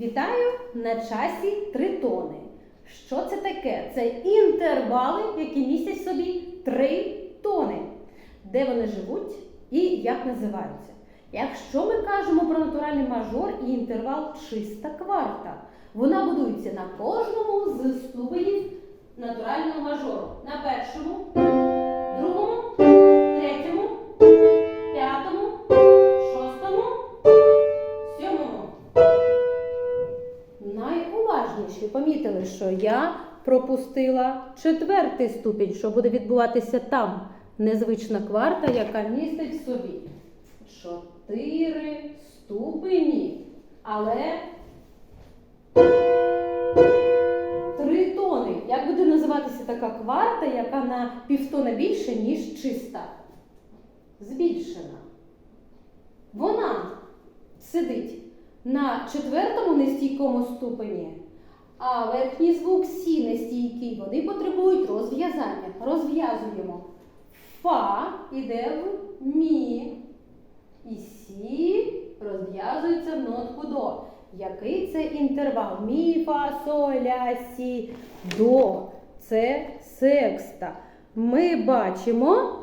Вітаю на часі тритони. Що це таке? Це інтервали, які містять собі три тони. Де вони живуть і як називаються. Якщо ми кажемо про натуральний мажор і інтервал чиста кварта, вона будується на кожному з ступенів натурального мажору. На першому, що я пропустила четвертий ступінь, що буде відбуватися там. Незвична кварта, яка містить в собі чотири ступені. Але три тони. Як буде називатися така кварта, яка на півтона більше, ніж чиста? Збільшена. Вона сидить на четвертому нестійкому ступені, а верхній звук сі нестійкий, вони потребують розв'язання. Розв'язуємо. Фа іде в мі. І сі розв'язується в нотку до. Який це інтервал? Мі, фа, соль, ля, сі, до. Це секста. Ми бачимо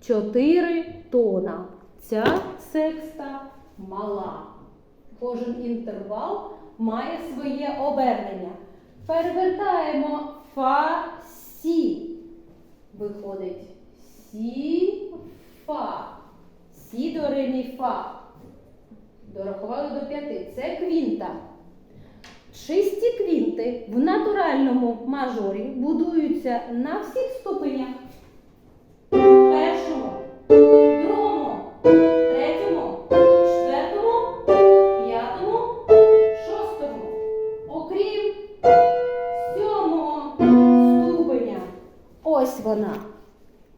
чотири тона. Ця секста мала. Кожен інтервал має своє обернення. Перевертаємо фа сі. Виходить сі фа. Сі до ре, фа. Дорахували до п'яти. Це квінта. Чисті квінти в натуральному мажорі будуються на всіх ступенях. Першому, другому,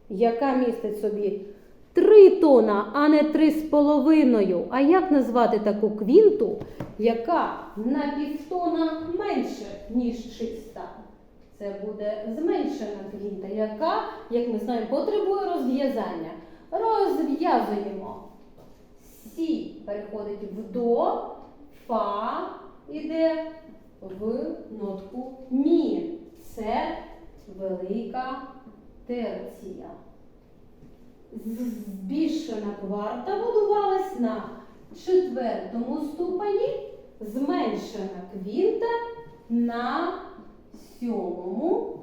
яка містить собі три тона, а не три з половиною. А як назвати таку квінту, яка на півтона менше, ніж чиста? Це буде зменшена квінта, яка, як ми знаємо, потребує розв'язання. Розв'язуємо. Сі переходить в до, фа іде в нотку мі. Це велика терція. Збільшена кварта будувалась на четвертому ступені, зменшена квінта на сьомому.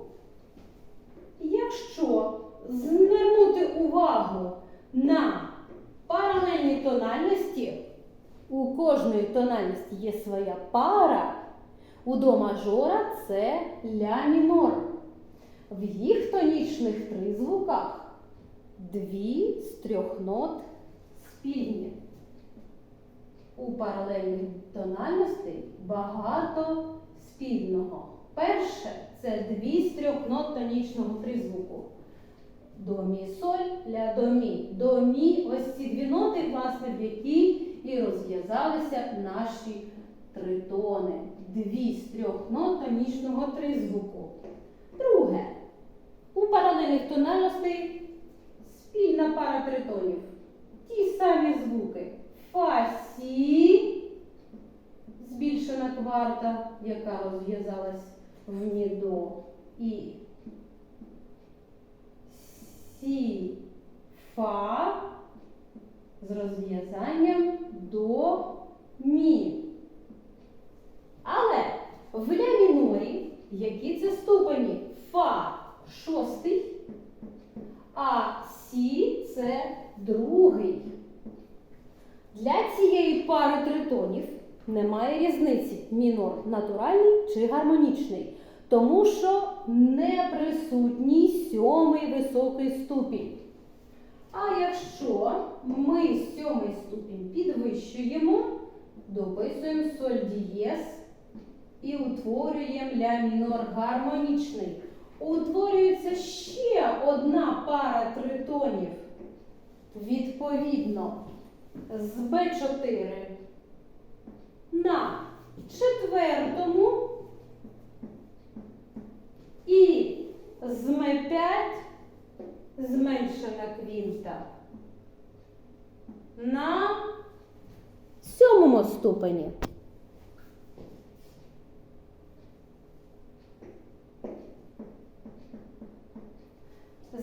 Якщо звернути увагу на паралельні тональності, у кожної тональності є своя пара, у до мажора це ля мінор. В їх тонічних тризвуках дві з трьох нот спільні. У паралельних тональностей багато спільного. Перше це дві з трьох нот тонічного тризвуку. До мі соль, ля до мі. До мі ось ці дві ноти, власне, в які і розв'язалися наші тритони. Дві з трьох нот тонічного тризвуку. Друге. У паралельних тональностей спільна пара тритонів. Ті самі звуки. Фа, сі, збільшена кварта, яка розв'язалась в мі до і сі, фа з розв'язанням до мі. Але в ля мінорі, які це ступені? Фа шостий, а сі це другий. Для цієї пари тритонів немає різниці мінор натуральний чи гармонічний, тому що не присутній сьомий високий ступінь. А якщо ми сьомий ступінь підвищуємо, дописуємо соль дієс і утворюємо ля мінор гармонічний. Утворюється ще одна пара тритонів. Відповідно, з Б4 на четвертому і з М5 зменшена квінта на сьомому ступені.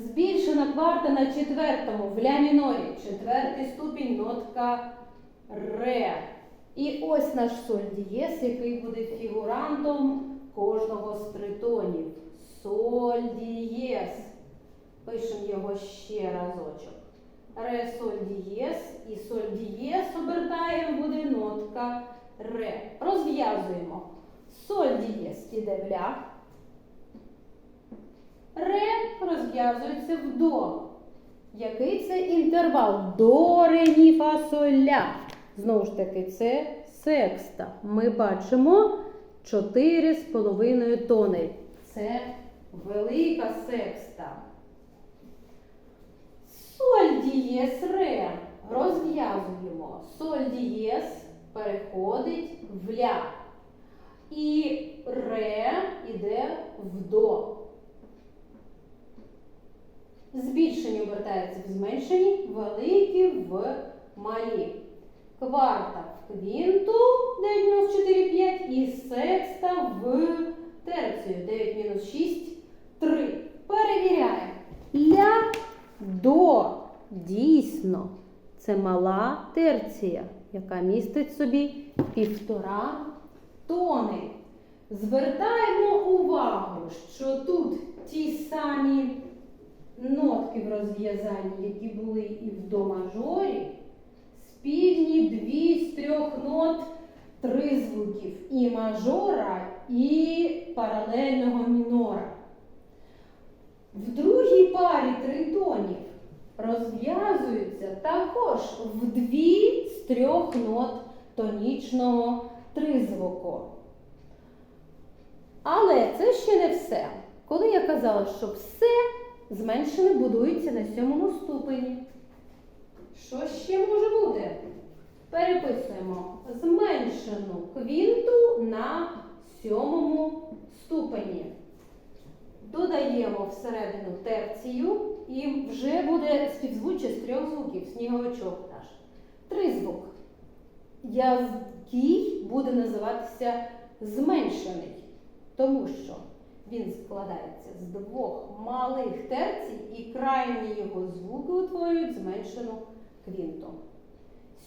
Збільшена кварта на четвертому в ля мінорі. Четвертий ступінь нотка ре. І ось наш соль дієс, який буде фігурантом кожного з тритонів. Соль дієс. Пишемо його ще разочок. Ре соль дієс і соль дієс обертаємо, буде нотка ре. Розв'язуємо. Соль дієс іде в ля. Ре розв'язується в до. Який це інтервал? До, ре, мі, фа, соль, ля. Знову ж таки, це секста. Ми бачимо 4,5 тони. Це велика секста. Соль дієс ре. Розв'язуємо. Соль дієс переходить в ля. І ре йде в до. Збільшені обертаються в зменшені, великі в малі. Кварта в квінту 9 мінус 4, 5 і секста в терцію 9 мінус 6, 3. Перевіряємо. Ля до. Дійсно, це мала терція, яка містить собі півтора тони. Звертаємо увагу, що тут ті самі нотки в розв'язанні, які були і в до мажорі, спільні дві з трьох нот три звуків і мажора, і паралельного мінора. В другій парі тритонів розв'язуються також в дві з трьох нот тонічного тризвуку. Але це ще не все. Коли я казала, що все зменшене будується на сьомому ступені. Що ще може бути? Переписуємо зменшену квінту на сьомому ступені. Додаємо всередину терцію і вже буде співзвуччя з трьох звуків, сніговичок наш. Тризвук, який буде називатися зменшений, тому що він складається з двох малих терцій і крайні його звуки утворюють зменшену квінту.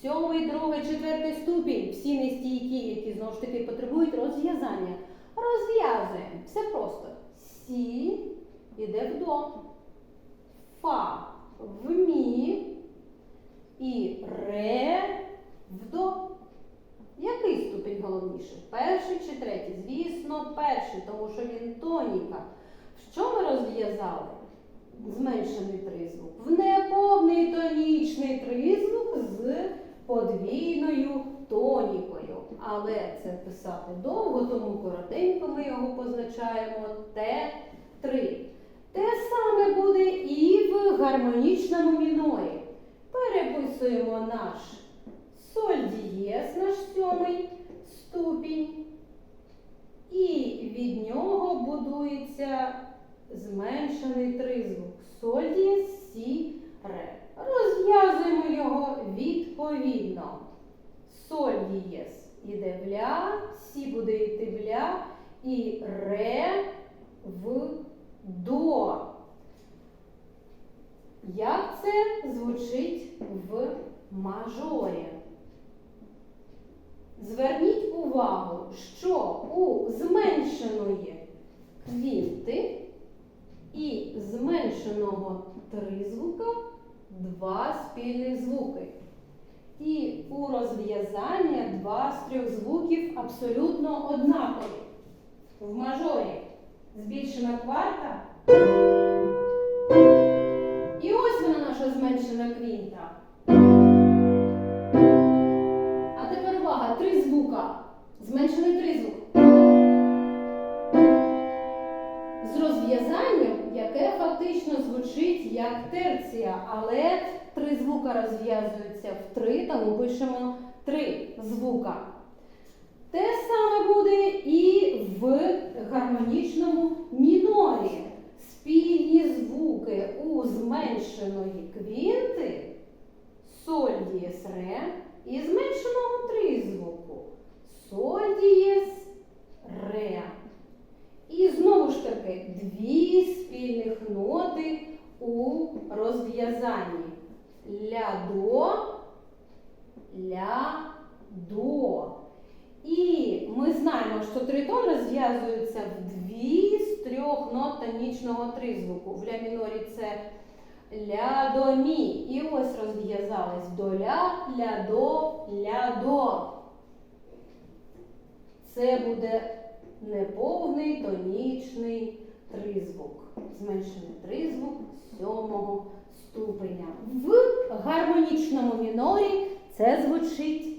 Сьомий, другий, четвертий ступінь, всі нестійкі, які знову ж таки потребують розв'язання. Розв'язуємо. Все просто. Сі іде в до. Фа в мі і ре в до. Який ступінь головніший? Перший чи третій? Звісно, перший, тому що він тоніка. Що ми розв'язали? Зменшений тризвук. В неповний тонічний тризвук з подвійною тонікою. Але це писати довго, тому коротенько ми його позначаємо Т3. Те саме буде і в гармонічному мінорі. Переписуємо наш соль дієс, наш сьомий ступінь. І від нього будується зменшений тризвук. Соль дієс, сі, ре. Розв'язуємо його відповідно. Соль дієс іде в ля, сі буде йти в ля і ре в до. Як це звучить в мажорі? Зверніть увагу, що у зменшеної квінти і зменшеного тризвука два спільних звуки. І у розв'язання два з трьох звуків абсолютно однакові. В мажорі збільшена кварта. Зменшений тризвук. З розв'язанням, яке фактично звучить як терція, але три звука розв'язуються в три, тому пишемо три звука. Те саме буде і в гармонічному мінорі. Спільні звуки у зменшеної квінти соль дієс ре і зменшеного тризвуку В ля мінорі це ля до мі. І ось розв'язались до ля, ля до, ля до. Це буде неповний тонічний тризвук. Зменшений тризвук сьомого ступеня. В гармонічному мінорі це звучить.